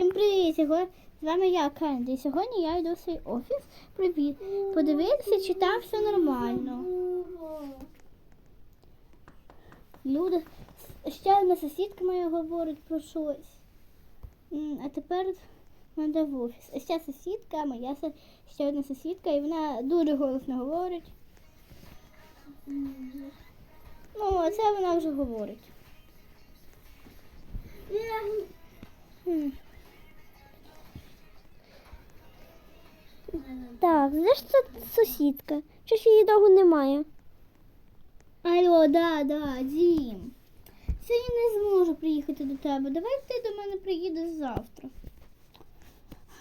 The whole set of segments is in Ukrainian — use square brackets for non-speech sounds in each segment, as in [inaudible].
Всім привіт! З вами я, Кенді. Сьогодні я йду в свій офіс привіт. подивитися, чи там все нормально. Люди, ще одна сусідка моя говорить про щось. А тепер треба в офіс. А ще сусідка, моя ще одна сусідка, і вона дуже голосно говорить. Ну, а це вона вже говорить. Так, де ж це сусідка? Щось її довго немає. Алло, да, да, Дім. Сьогодні не зможу приїхати до тебе. Давай ти до мене приїдеш завтра.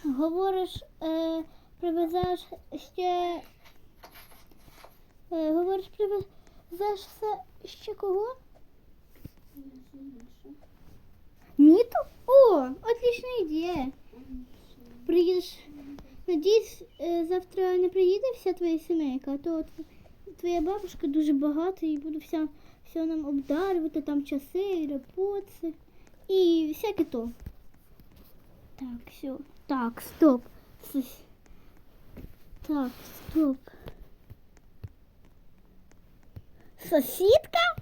Говориш, е, привезеш ще. Е, говориш, привезеш все ще кого? Ніту? О, отлична ідея. Приїдеш. Надіюсь, е, завтра не приїде вся твоя сімейка, а то твоя бабушка дуже багата і буде вся, все нам обдарювати, там часи, репоци і всяке то. Так, все. Так, стоп. Так, стоп. Сусідка?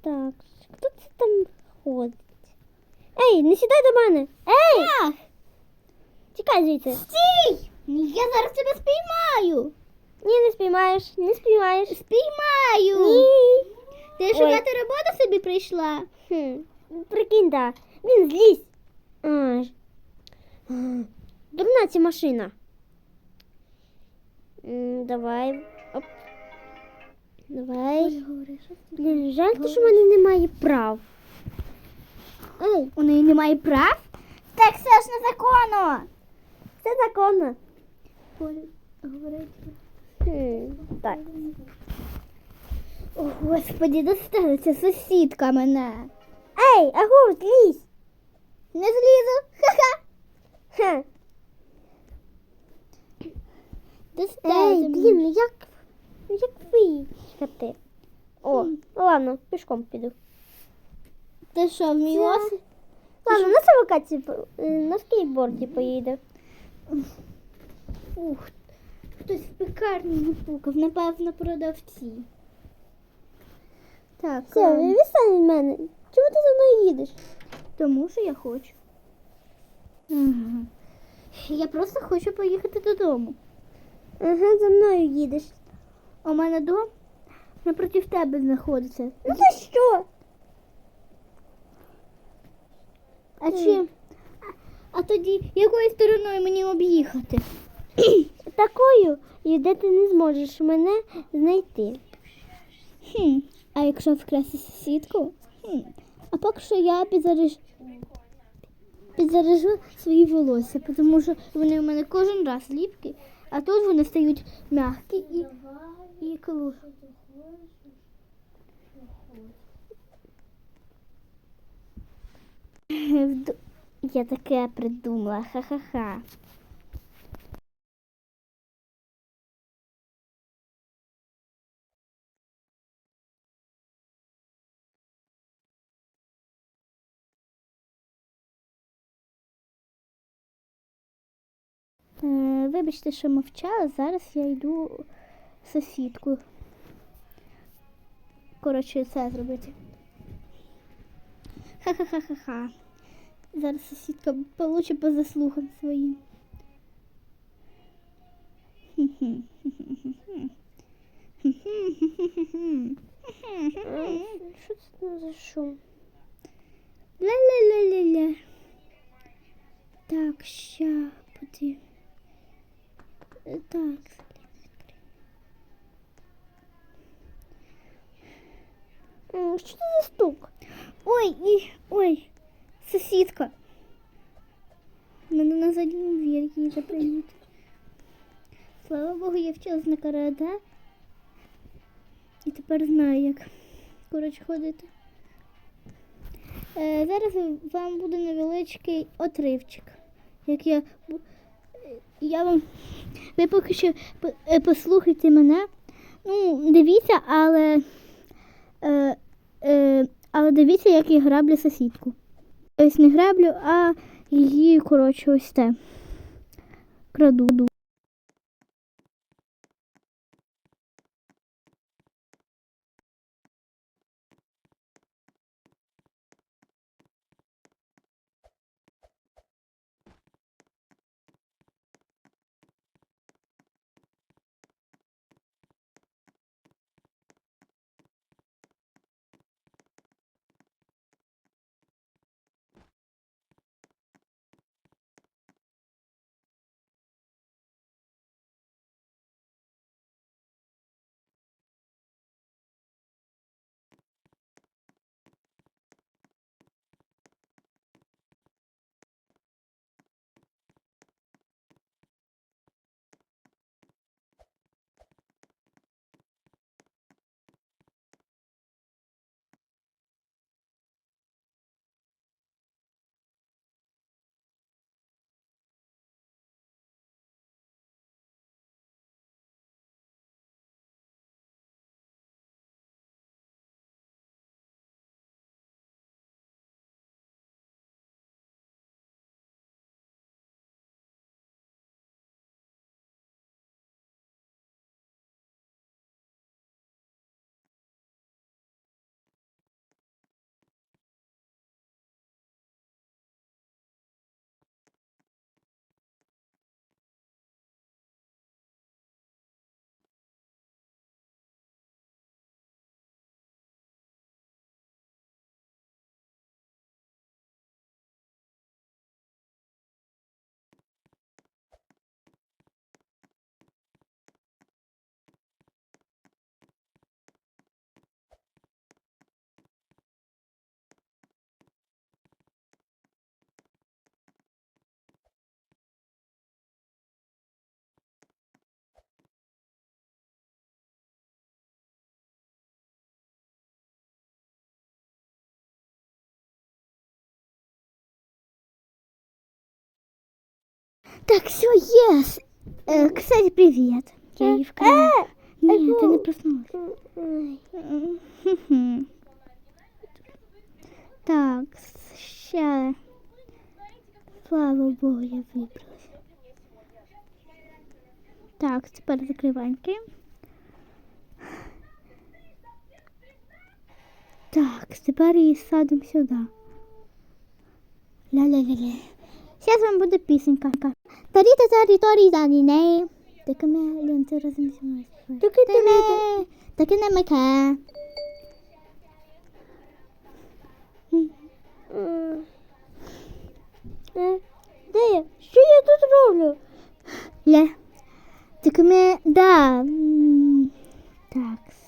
Так, хто це там ходить? Ей, не сідай до мене! Ей! Ах, Тікай звідси. стій! Я зараз тебе спіймаю. Ні, не спіймаєш, не спіймаєш. Спіймаю. Ні. Ти шукати роботу собі прийшла? Хм, прикинь, да. Блін, злізь. Ай. Дурна ця машина. М, Давай. Оп. Давай. Блін, жаль, то, що в мене немає прав. Ей, У неї немає прав? Так все ж незаконно. Це законно. Хм, так. О, господі, достала ця сусідка мене. Ей, агу, злізь. Не злізу. Ха-ха. Ха. Достала. Ей, блін, ну як, ну як виїхати? О, ладно, пішком піду. Ти що, в мій Це-? Ладно, на самокаті, по- е, на скейтборді поїду. Ух, хтось в пекарні напукав, напевно, продавці. Так, Все, ем, відстань від мене. Чому ти за мною їдеш? тому що я хочу. Ага. Я просто хочу поїхати додому. Ага, за мною їдеш. У мене дом напроти тебе знаходиться. Ну то що? А чи. А, тоді якою стороною мені об'їхати? [clears throat] Такою, і де ти не зможеш мене знайти. Хм. А якщо вкрасти сусідку? Хм. А поки що я підзаріж... підзаряжу свої волосся, тому що вони у мене кожен раз ліпкі, а тут вони стають м'які і, і колу. Я таке придумала, ха-ха-ха. Е, Вибачте, що мовчала, зараз я йду в сусідку. Коротше, це зробити. Ха-ха-ха-ха-ха. Зараз сусідка получе по заслугам своїм. Що це за шум? Ля-ля-ля-ля-ля. Так, ща буде. Так. Що це за стук? Ой, ой, сусідка. Надо на задньому двір її заприйняти. Слава Богу, я вчилась на. І тепер знаю, як коротше ходити. Е, зараз вам буде невеличкий отривчик. Як я, я вам. Ви поки що е, послухайте мене. Ну, дивіться, але. Е, е, але дивіться, як я граблю сусідку. Ось не граблю, а її, коротше, ось те. Краду. Так, все, єс. Е, кстати, привіт. Я її вкрала. Ні, ти не проснулась. Хм-хм. Так, ще. Слава Богу, я вибралася. Так, тепер закриваньки. Так, тепер її садимо сюди. Ля-ля-ля-ля. Зараз вам буде пісенька. Таріта тарі торі дані не. Таке ме лінти разом зі мною. Таке Таке не. Таке не меке. Е, Де я? Що я тут роблю? Ле. Таке ме да. Так.